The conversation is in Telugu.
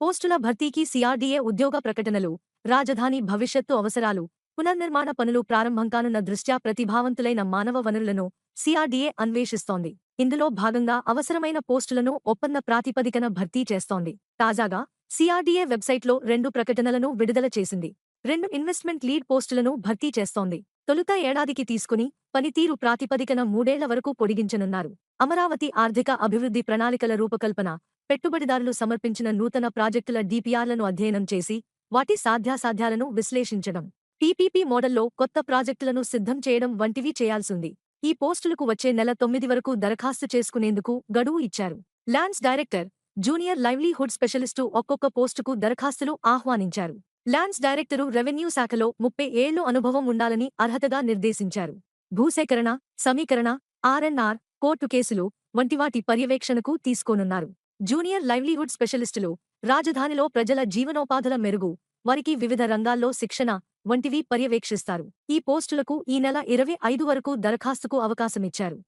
పోస్టుల భర్తీకి సిఆర్డీఏ ఉద్యోగ ప్రకటనలు రాజధాని భవిష్యత్తు అవసరాలు పునర్నిర్మాణ పనులు ప్రారంభం కానున్న దృష్ట్యా ప్రతిభావంతులైన మానవ వనరులను సిఆర్డీఏ అన్వేషిస్తోంది. ఇందులో భాగంగా అవసరమైన పోస్టులను ఒప్పంద ప్రాతిపదికన భర్తీ చేస్తోంది. తాజాగా సిఆర్డీఏ వెబ్సైట్లో రెండు ప్రకటనలను విడుదల చేసింది. రెండు ఇన్వెస్ట్మెంట్ లీడ్ పోస్టులను భర్తీ చేస్తోంది. తొలుత ఏడాదికి తీసుకుని పనితీరు ప్రాతిపదికన మూడేళ్ళ వరకు పొడిగించనున్నారు. అమరావతి ఆర్థిక అభివృద్ధి ప్రణాళికల రూపకల్పన పెట్టుబడిదారులు సమర్పించిన నూతన ప్రాజెక్టుల డిపిఆర్లను అధ్యయనం చేసి వాటి సాధ్యాసాధ్యాలను విశ్లేషించడం. పీపీపీ మోడల్లో కొత్త ప్రాజెక్టులను సిద్ధం చేయడం వంటివి చేయాల్సింది. ఈ పోస్టులకు వచ్చే నెల తొమ్మిది వరకు దరఖాస్తు చేసుకునేందుకు గడువు ఇచ్చారు. Lands director junior livelihood specialist ఒక్కొక్క పోస్టుకు దరఖాస్తులు ఆహ్వానించారు. ల్యాండ్స్ డైరెక్టరు రెవెన్యూ శాఖలో ముప్పై ఏళ్ళు అనుభవం ఉండాలని అర్హతగా నిర్దేశించారు. భూసేకరణ సమీకరణ ఆర్ఎన్ఆర్ కోర్టు కేసులు వంటివాటి పర్యవేక్షణకు తీసుకోనున్నారు. జూనియర్ లైవ్లీహుడ్ స్పెషలిస్టులు రాజధానిలో ప్రజల జీవనోపాధుల మెరుగు వారికి వివిధ రంగాల్లో శిక్షణ వంటివి పర్యవేక్షిస్తారు. ఈ పోస్టులకు ఈ నెల ఇరవై ఐదు వరకు దరఖాస్తుకు అవకాశమిచ్చారు.